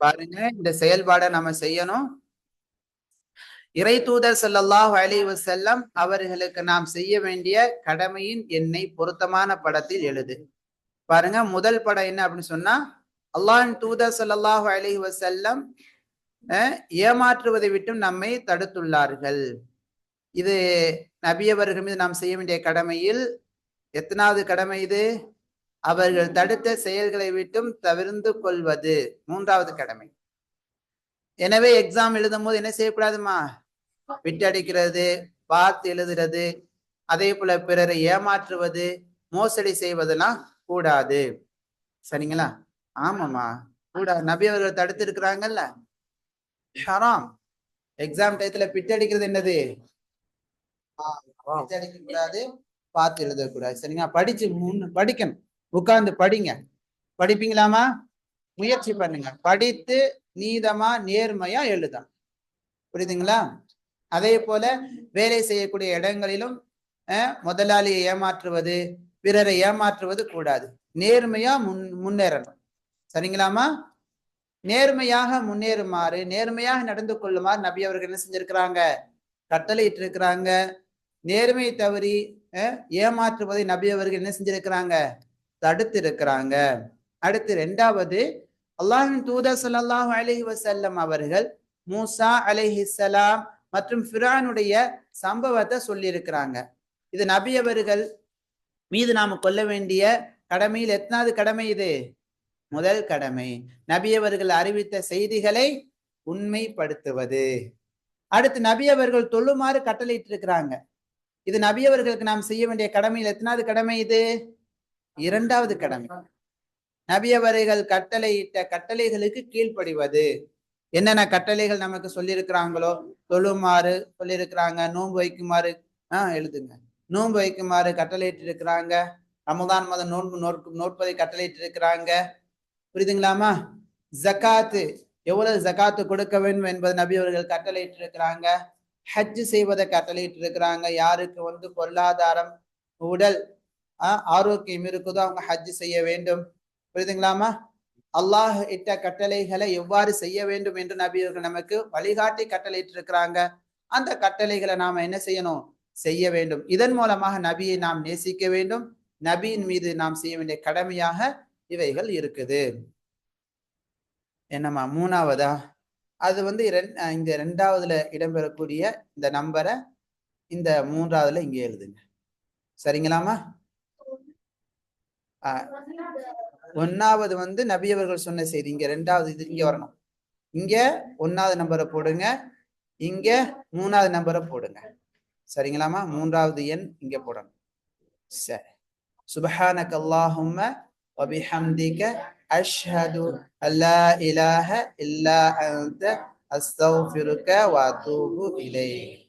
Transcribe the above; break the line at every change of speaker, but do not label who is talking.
பாருங்க இந்த செயல்பாடை நம்ம செய்யணும். இறை தூதர் செல்லல்லாஹ் அலைஹி செல்லம் அவர்களுக்கு நாம் செய்ய வேண்டிய கடமையின் எண்ணை பொருத்தமான படத்தில் எழுது. பாருங்க முதல் படம் என்ன அப்படின்னு சொன்னா அல்லாஹின் தூதர் செல்லல்லாஹு அலைஹி செல்லம் அஹ், ஏமாற்றுவதை விட்டும் நம்மை தடுத்துள்ளார்கள். இது நபியவர்கள் மீது நாம் செய்ய வேண்டிய கடமையில் எத்தனாவது கடமை இது? அவர்கள் தடுத்த செயல்களை விட்டும் தவிர்ந்து கொள்வது மூன்றாவது கடமை. எனவே எக்ஸாம் எழுதும் போது என்ன செய்யக்கூடாதுமா? விட்டடிக்கிறது பார்த்து எழுதுறது அதே போல பிறரை ஏமாற்றுவது மோசடி செய்வதெல்லாம் கூடாது. சரிங்களா? ஆமாமா கூடாது நபி அவர்கள் தடுத்து இருக்கிறாங்கல்ல ஹராம். எக்ஸாம் டயத்துல பிட்டடிக்கிறது என்னது? பிட்டடிக்க கூடாது பார்த்து எழுதக்கூடாது. சரிங்களா? படிச்சு முன்னு படிக்கணும். உட்கார்ந்து படிங்க. படிப்பீங்களாமா முயற்சி பண்ணுங்க. படித்து நீதமா நேர்மையா எழுதணும் புரியுதுங்களா? அதே போல வேலை செய்யக்கூடிய இடங்களிலும் முதலாளியை ஏமாற்றுவது பிறரை ஏமாற்றுவது கூடாது. நேர்மையா முன் முன்னேறணும். சரிங்களாமா நேர்மையாக முன்னேறுமாறு நேர்மையாக நடந்து கொள்ளுமாறு நபி அவர்கள் என்ன செஞ்சிருக்கிறாங்க? கட்டளையிட்டு இருக்கிறாங்க நேர்மை தவறி ஏமாற்றுவதை நபி அவர்கள் என்ன செஞ்சிருக்கிறாங்க? தடுத்து இருக்கிறாங்க அடுத்து ரெண்டாவது அல்லாஹின் தூதர் ஸல்லல்லாஹு அலஹி வசல்லம் அவர்கள் மூசா அலைஹிஸ்ஸலாம் மற்றும் ஃபிரானுடைய சம்பவத்தை சொல்லியிருக்கிறாங்க. இது நபி அவர்கள் மீது நாம கொள்ள வேண்டிய கடமையில் எத்தனாவது கடமை இது? முதல் கடமை. நபி அவர்கள் அறிவித்த செய்திகளை உண்மைப்படுத்துவது. அடுத்து நபி அவர்கள் தொழுமாறு கட்டளையிட்டு இருக்கிறாங்க இது நபி அவர்களுக்கு நாம் செய்ய வேண்டிய கடமையில் எத்தனாவது கடமை இது? இரண்டாவது கடமை. நபி அவர்கள் கட்டளையிட்ட கட்டளைகளுக்கு கீழ்ப்படிவது. என்னென்ன கட்டளைகள் நமக்கு சொல்லியிருக்கிறாங்களோ தொழுமாறு சொல்லியிருக்கிறாங்க நோன்பு வைக்குமாறு ஆஹ் எழுதுங்க. நோன்பு வைக்குமாறு கட்டளையிட்டு இருக்கிறாங்க ரமதான் மதம் நோன்பு நோற்கு நோற்பதை கட்டளையிட்டு இருக்கிறாங்க புரியுதுங்களாமா? ஜகாத்து எவ்வளவு ஜகாத்து கொடுக்க வேண்டும் என்பது நபி அவர்கள் கட்டளையிட்டு இருக்கிறாங்க ஹஜ் செய்வதை கட்டளையிட்டு இருக்கிறாங்க யாருக்கு வந்து பொருளாதாரம் உடல் ஆரோக்கியம் இருக்குதோ அவங்க ஹஜ் செய்ய வேண்டும். புரியுதுங்களாமா அல்லாஹ் இட்ட கட்டளைகளை எவ்வாறு செய்ய வேண்டும் என்று நபி அவர்கள் நமக்கு வழிகாட்டி கட்டளையிட்டு இருக்கிறாங்க அந்த கட்டளைகளை நாம என்ன செய்யணும்? செய்ய வேண்டும். இதன் மூலமாக நபியை நாம் நேசிக்க வேண்டும். நபியின் மீது நாம் செய்ய வேண்டிய கடமையாக இவைகள் இருக்குது. என்னம்மா மூணாவதா? அது வந்து இரண்- இந்த ரெண்டாவதுல இடம்பெறக்கூடிய இந்த நம்பரை இந்த மூன்றாவதுல இங்கே எழுதுங்க. சரிங்களாமா ஒன்னாவது வந்து நபி அவர்கள் சொன்ன செய்தி. இங்க ரெண்டாவது இது இங்க வரணும். இங்க ஒன்னாவது நம்பரை போடுங்க. இங்க மூணாவது நம்பரை போடுங்க. சரிங்களாமா மூன்றாவது எண் இங்க போடணும். சரி. சுபஹானக் அல்லாஹும்ம وبحمدك அஷ்ஹது أن لا إله إلا أنت أستغفرك وأتوب إليك